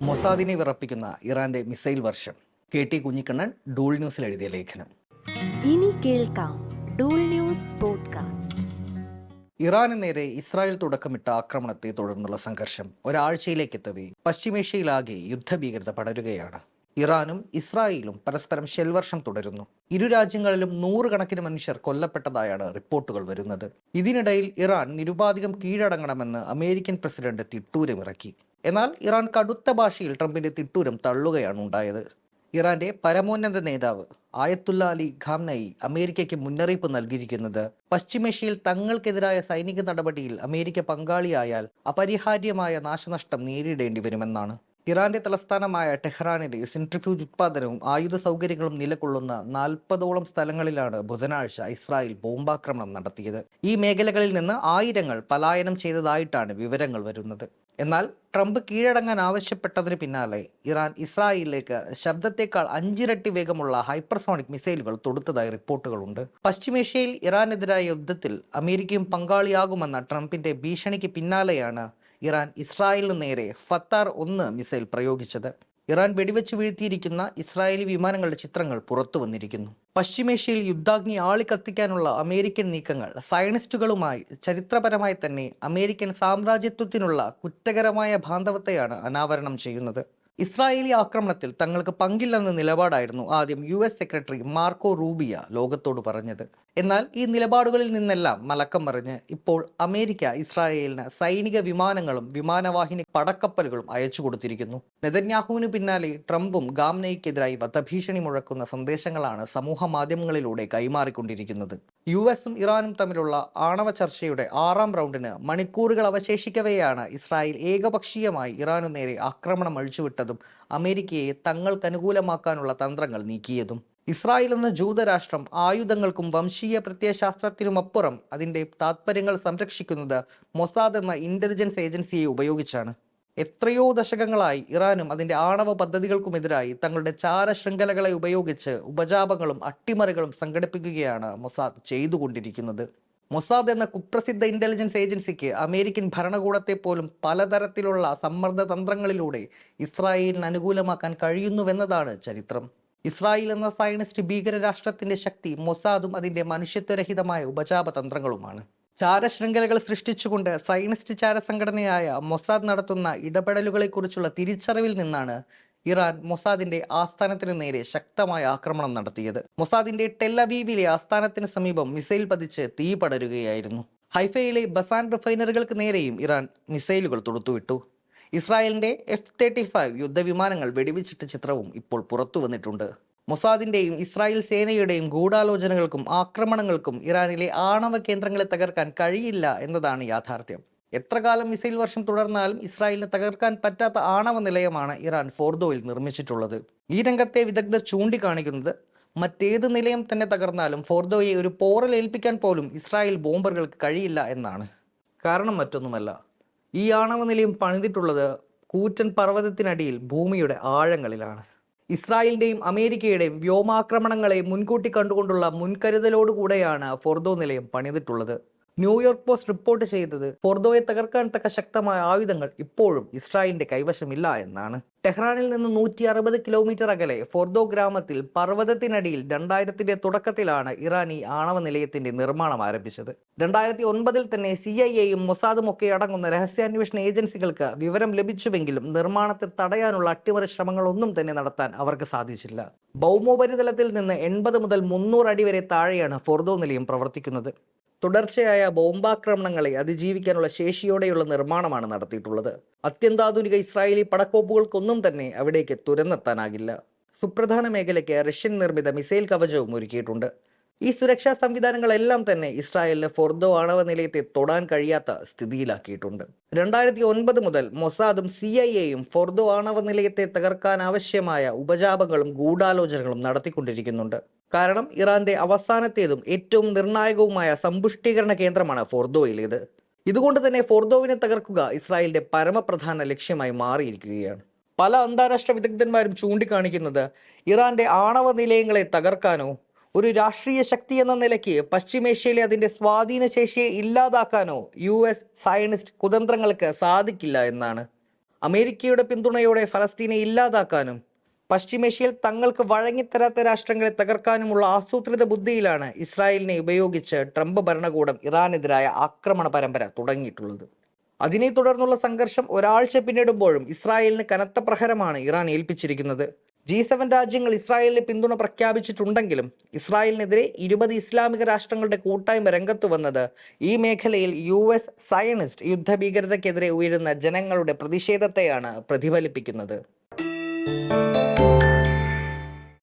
മൊസാദിനെ വിറപ്പിക്കുന്ന ഇറാന്റെ മിസൈൽ വർഷം. K T Kunhikannan Dool ന്യൂസിൽ എഴുതിയ ലേഖനം. ഇനി കേൾക്കാം ഡൂൾ ന്യൂസ് പോഡ്കാസ്റ്റ്. ഇറാന് നേരെ ഇസ്രായേൽ തുടക്കമിട്ട ആക്രമണത്തെ തുടർന്നുള്ള സംഘർഷം ഒരാഴ്ചയിലേക്ക് എത്തവെ പശ്ചിമേഷ്യയിലാകെ യുദ്ധഭീകരത പടരുകയാണ്. ഇറാനും ഇസ്രായേലും പരസ്പരം ഷെൽവർഷം തുടരുന്നു. ഇരു രാജ്യങ്ങളിലും നൂറുകണക്കിന് മനുഷ്യർ കൊല്ലപ്പെട്ടതായാണ് റിപ്പോർട്ടുകൾ വരുന്നത്. ഇതിനിടയിൽ ഇറാൻ നിരുപാധികം കീഴടങ്ങണമെന്ന് അമേരിക്കൻ പ്രസിഡന്റ് തിട്ടൂരമിറക്കി എന്നാൽ ഇറാൻ കടുത്ത ഭാഷയിൽ ട്രംപിന്റെ തിട്ടൂരം തള്ളുകയാണ് ഉണ്ടായത് ഇറാന്റെ പരമോന്നത നേതാവ് ആയത്തുല്ല അലി ഖാംനയി അമേരിക്കയ്ക്ക് മുന്നറിയിപ്പ് നൽകിയിരിക്കുന്നത്. പശ്ചിമേഷ്യയിൽ തങ്ങൾക്കെതിരായ സൈനിക നടപടിയിൽ അമേരിക്ക പങ്കാളിയായാൽ അപരിഹാര്യമായ നാശനഷ്ടം നേരിടേണ്ടി വരുമെന്നാണ് ഇറാന്റെ തലസ്ഥാനമായ ടെഹ്റാനിലെ സെൻട്രിഫ്യൂജ് ഉത്പാദനവും ആയുധ സൗകര്യങ്ങളും നിലകൊള്ളുന്ന നാൽപ്പതോളം സ്ഥലങ്ങളിലാണ് ബുധനാഴ്ച ഇസ്രായേൽ ബോംബാക്രമണം നടത്തിയത്. ഈ മേഖലകളിൽ നിന്ന് ആയിരങ്ങൾ പലായനം ചെയ്തതായിട്ടാണ് വിവരങ്ങൾ വരുന്നത്. എന്നാൽ ട്രംപ് കീഴടങ്ങാൻ ആവശ്യപ്പെട്ടതിന് പിന്നാലെ ഇറാൻ ഇസ്രായേലിലേക്ക് ശബ്ദത്തേക്കാൾ അഞ്ചിരട്ടി വേഗമുള്ള ഹൈപ്പർസോണിക് മിസൈലുകൾ തൊടുത്തതായി റിപ്പോർട്ടുകളുണ്ട്. പശ്ചിമേഷ്യയിൽ ഇറാനെതിരായ യുദ്ധത്തിൽ അമേരിക്കയും പങ്കാളിയാകുമെന്ന ട്രംപിന്റെ ഭീഷണിക്ക് പിന്നാലെയാണ് ഇറാൻ ഇസ്രായേലിന് നേരെ ഫത്താർ ഒന്ന് മിസൈൽ പ്രയോഗിച്ചത്. ഇറാൻ വെടിവെച്ച് വീഴ്ത്തിയിരിക്കുന്ന ഇസ്രായേലി വിമാനങ്ങളുടെ ചിത്രങ്ങൾ പുറത്തു വന്നിരിക്കുന്നു. പശ്ചിമേഷ്യയിൽ യുദ്ധാഗ്നി ആളിക്കത്തിക്കാനുള്ള അമേരിക്കൻ നീക്കങ്ങൾ സയനിസ്റ്റുകളുമായി ചരിത്രപരമായി തന്നെ അമേരിക്കൻ സാമ്രാജ്യത്വത്തിനുള്ള കുറ്റകരമായ ബാന്ധവത്തെയാണ് അനാവരണം ചെയ്യുന്നത്. ഇസ്രായേലി ആക്രമണത്തിൽ തങ്ങൾക്ക് പങ്കില്ലെന്ന നിലപാടായിരുന്നു ആദ്യം U S secretary Marco Rubio ലോകത്തോട് പറഞ്ഞത്. എന്നാൽ ഈ നിലപാടുകളിൽ നിന്നെല്ലാം മലക്കം മറിഞ്ഞ് ഇപ്പോൾ അമേരിക്ക ഇസ്രായേലിന് സൈനിക വിമാനങ്ങളും വിമാനവാഹിനി പടക്കപ്പലുകളും അയച്ചു കൊടുത്തിരിക്കുന്നു. നെതന്യാഹുവിന് പിന്നാലെ ട്രംപും ഗാംനയ്ക്കെതിരായി വധഭീഷണി മുഴക്കുന്ന സന്ദേശങ്ങളാണ് സമൂഹ മാധ്യമങ്ങളിലൂടെ കൈമാറിക്കൊണ്ടിരിക്കുന്നത്. യു എസും ഇറാനും തമ്മിലുള്ള ആണവ ചർച്ചയുടെ ആറാം റൗണ്ടിന് മണിക്കൂറുകൾ അവശേഷിക്കവെയാണ് ഇസ്രായേൽ ഏകപക്ഷീയമായി ഇറാനു നേരെ ആക്രമണം അഴിച്ചുവിട്ടതും അമേരിക്കയെ തങ്ങൾക്കനുകൂലമാക്കാനുള്ള തന്ത്രങ്ങൾ നീക്കിയതും. ഇസ്രായേൽ എന്ന ജൂതരാഷ്ട്രം ആയുധങ്ങൾക്കും വംശീയ പ്രത്യയശാസ്ത്രത്തിനുമപ്പുറം അതിന്റെ താത്പര്യങ്ങൾ സംരക്ഷിക്കുന്നത് മൊസാദ് എന്ന ഇന്റലിജൻസ് ഏജൻസിയെ ഉപയോഗിച്ചാണ്. എത്രയോ ദശകങ്ങളായി ഇറാനും അതിന്റെ ആണവ പദ്ധതികൾക്കുമെതിരായി തങ്ങളുടെ ചാരശൃംഖലകളെ ഉപയോഗിച്ച് ഉപജാപങ്ങളും അട്ടിമറികളും സംഘടിപ്പിക്കുകയാണ് മൊസാദ് ചെയ്തുകൊണ്ടിരിക്കുന്നത്. മൊസാദ് എന്ന കുപ്രസിദ്ധ ഇന്റലിജൻസ് ഏജൻസിക്ക് അമേരിക്കൻ ഭരണകൂടത്തെ പോലും പലതരത്തിലുള്ള സമ്മർദ്ദ തന്ത്രങ്ങളിലൂടെ ഇസ്രായേലിന് അനുകൂലമാക്കാൻ കഴിയുന്നുവെന്നതാണ് ചരിത്രം. ഇസ്രായേൽ എന്ന സയനിസ്റ്റ് ഭീകരരാഷ്ട്രത്തിന്റെ ശക്തി മൊസാദും അതിന്റെ മനുഷ്യത്വരഹിതമായ ഉപജാപ തന്ത്രങ്ങളുമാണ് ചാരശൃംഖലകൾ സൃഷ്ടിച്ചുകൊണ്ട് സയനിസ്റ്റ് ചാര സംഘടനയായ മൊസാദ് നടത്തുന്ന ഇടപെടലുകളെക്കുറിച്ചുള്ള തിരിച്ചറിവിൽ നിന്നാണ് ഇറാൻ മൊസാദിന്റെ ആസ്ഥാനത്തിന് നേരെ ശക്തമായ ആക്രമണം നടത്തിയത്. മൊസാദിന്റെ ടെല്ലവീവിലെ ആസ്ഥാനത്തിന് സമീപം മിസൈൽ പതിച്ച് തീ പടരുകയായിരുന്നു. ഹൈഫയിലെ ബസാൻ റിഫൈനറികൾക്ക് നേരെയും ഇറാൻ മിസൈലുകൾ തൊടുത്തുവിട്ടു. ഇസ്രായേലിന്റെ എഫ് തേർട്ടി ഫൈവ് യുദ്ധവിമാനങ്ങൾ വെടിവെച്ചിട്ട ചിത്രവും ഇപ്പോൾ പുറത്തു വന്നിട്ടുണ്ട്. മൊസാദിന്റെയും ഇസ്രായേൽ സേനയുടെയും ഗൂഢാലോചനകൾക്കും ആക്രമണങ്ങൾക്കും ഇറാനിലെ ആണവ കേന്ദ്രങ്ങളെ തകർക്കാൻ കഴിയില്ല എന്നതാണ് യാഥാർത്ഥ്യം. എത്ര കാലം മിസൈൽ വർഷം തുടർന്നാലും ഇസ്രായേലിനെ തകർക്കാൻ പറ്റാത്ത ആണവ നിലയമാണ് ഇറാൻ ഫോർദോയിൽ നിർമ്മിച്ചിട്ടുള്ളത്. ഈ രംഗത്തെ വിദഗ്ധർ ചൂണ്ടിക്കാണിക്കുന്നത് മറ്റേത് നിലയം തന്നെ തകർന്നാലും ഫോർദോയെ ഒരു പോറൽ ഏൽപ്പിക്കാൻ പോലും ഇസ്രായേൽ ബോംബറുകൾക്ക് കഴിയില്ല എന്നാണ്. കാരണം മറ്റൊന്നുമല്ല. ഈ ആണവ നിലയം പണിതിട്ടുള്ളത് കൂറ്റൻ പർവതത്തിനടിയിൽ ഭൂമിയുടെ ആഴങ്ങളിലാണ്. ഇസ്രായേലിന്റെയും അമേരിക്കയുടെയും വ്യോമാക്രമണങ്ങളെ മുൻകൂട്ടി കണ്ടുകൊണ്ടുള്ള മുൻകരുതലോടുകൂടെയാണ് ഫോർദോ നിലയം പണിതിട്ടുള്ളത്. ന്യൂയോർക്ക് പോസ്റ്റ് റിപ്പോർട്ട് ചെയ്തത് ഫോർദോയെ തകർക്കാൻ തക്ക ശക്തമായ ആയുധങ്ങൾ ഇപ്പോഴും ഇസ്രായേലിന്റെ കൈവശമില്ല എന്നാണ്. ടെഹ്റാനിൽ നിന്ന് നൂറ്റി അറുപത് കിലോമീറ്റർ അകലെ ഫോർദോ ഗ്രാമത്തിൽ പർവതത്തിനടിയിൽ രണ്ടായിരത്തിന്റെ തുടക്കത്തിലാണ് ഇറാൻ ഈ ആണവ നിലയത്തിന്റെ നിർമ്മാണം ആരംഭിച്ചത്. രണ്ടായിരത്തി ഒൻപതിൽ തന്നെ സി ഐ എയും മൊസാദും ഒക്കെ അടങ്ങുന്ന രഹസ്യാന്വേഷണ ഏജൻസികൾക്ക് വിവരം ലഭിച്ചുവെങ്കിലും നിർമ്മാണത്തെ തടയാനുള്ള അട്ടിമറി ശ്രമങ്ങളൊന്നും തന്നെ നടത്താൻ അവർക്ക് സാധിച്ചില്ല. ഭൗമോപരിതലത്തിൽ നിന്ന് എൺപത് മുതൽ മുന്നൂറ് അടി വരെ താഴെയാണ് ഫോർദോ നിലയം പ്രവർത്തിക്കുന്നത്. തുടർച്ചയായ ബോംബാക്രമണങ്ങളെ അതിജീവിക്കാനുള്ള ശേഷിയോടെയുള്ള നിർമ്മാണമാണ് നടത്തിയിട്ടുള്ളത്. അത്യന്താധുനിക ഇസ്രായേലി പടക്കോപ്പുകൾക്കൊന്നും തന്നെ അവിടേക്ക് തുരന്നെത്താനാകില്ല. സുപ്രധാന മേഖലയ്ക്ക് റഷ്യൻ നിർമ്മിത മിസൈൽ കവചവും ഒരുക്കിയിട്ടുണ്ട്. ഈ സുരക്ഷാ സംവിധാനങ്ങളെല്ലാം തന്നെ ഇസ്രായേലിന് ഫോർദോ ആണവ നിലയത്തെ തൊടാൻ കഴിയാത്ത സ്ഥിതിയിലാക്കിയിട്ടുണ്ട്. രണ്ടായിരത്തി ഒൻപത് മുതൽ മൊസാദും സി ഐ എയും ഫോർദോ ആണവ നിലയത്തെ തകർക്കാൻ ആവശ്യമായ ഉപജാപങ്ങളും ഗൂഢാലോചനകളും നടത്തിക്കൊണ്ടിരിക്കുന്നുണ്ട്. കാരണം ഇറാന്റെ അവസാനത്തേതും ഏറ്റവും നിർണായകവുമായ സമ്പുഷ്ടീകരണ കേന്ദ്രമാണ് ഫോർദോയിലേത്. ഇതുകൊണ്ട് തന്നെ ഫോർദോവിനെ തകർക്കുക ഇസ്രായേലിന്റെ പരമപ്രധാന ലക്ഷ്യമായി മാറിയിരിക്കുകയാണ്. പല അന്താരാഷ്ട്ര വിദഗ്ധന്മാരും ചൂണ്ടിക്കാണിക്കുന്നത് ഇറാന്റെ ആണവ നിലയങ്ങളെ തകർക്കാനോ ഒരു രാഷ്ട്രീയ ശക്തി എന്ന നിലയ്ക്ക് പശ്ചിമേഷ്യയിലെ അതിന്റെ സ്വാധീന ശേഷിയെ ഇല്ലാതാക്കാനോ യു എസ് സയനിസ്റ്റ് കുതന്ത്രങ്ങൾക്ക് സാധിക്കില്ല എന്നാണ്. അമേരിക്കയുടെ പിന്തുണയോടെ ഫലസ്തീനെ ഇല്ലാതാക്കാനും പശ്ചിമേഷ്യയിൽ തങ്ങൾക്ക് വഴങ്ങിത്തരാത്ത രാഷ്ട്രങ്ങളെ തകർക്കാനുമുള്ള ആസൂത്രിത ബുദ്ധിയിലാണ് ഇസ്രായേലിനെ ഉപയോഗിച്ച് ട്രംപ് ഭരണകൂടം ഇറാനെതിരായ ആക്രമണ പരമ്പര തുടങ്ങിയിട്ടുള്ളത്. അതിനെ തുടർന്നുള്ള സംഘർഷം ഒരാഴ്ച പിന്നിടുമ്പോഴും ഇസ്രായേലിന് കനത്ത പ്രഹരമാണ് ഇറാൻ ഏൽപ്പിച്ചിരിക്കുന്നത്. ജി സെവൻ രാജ്യങ്ങൾ ഇസ്രായേലിന് പിന്തുണ പ്രഖ്യാപിച്ചിട്ടുണ്ടെങ്കിലും ഇസ്രായേലിനെതിരെ ഇരുപത് ഇസ്ലാമിക രാഷ്ട്രങ്ങളുടെ കൂട്ടായ്മ രംഗത്തു വന്നത് ഈ മേഖലയിൽ യു എസ് സയനിസ്റ്റ് യുദ്ധഭീകരതയ്ക്കെതിരെ ഉയരുന്ന ജനങ്ങളുടെ പ്രതിഷേധത്തെയാണ് പ്രതിഫലിപ്പിക്കുന്നത്.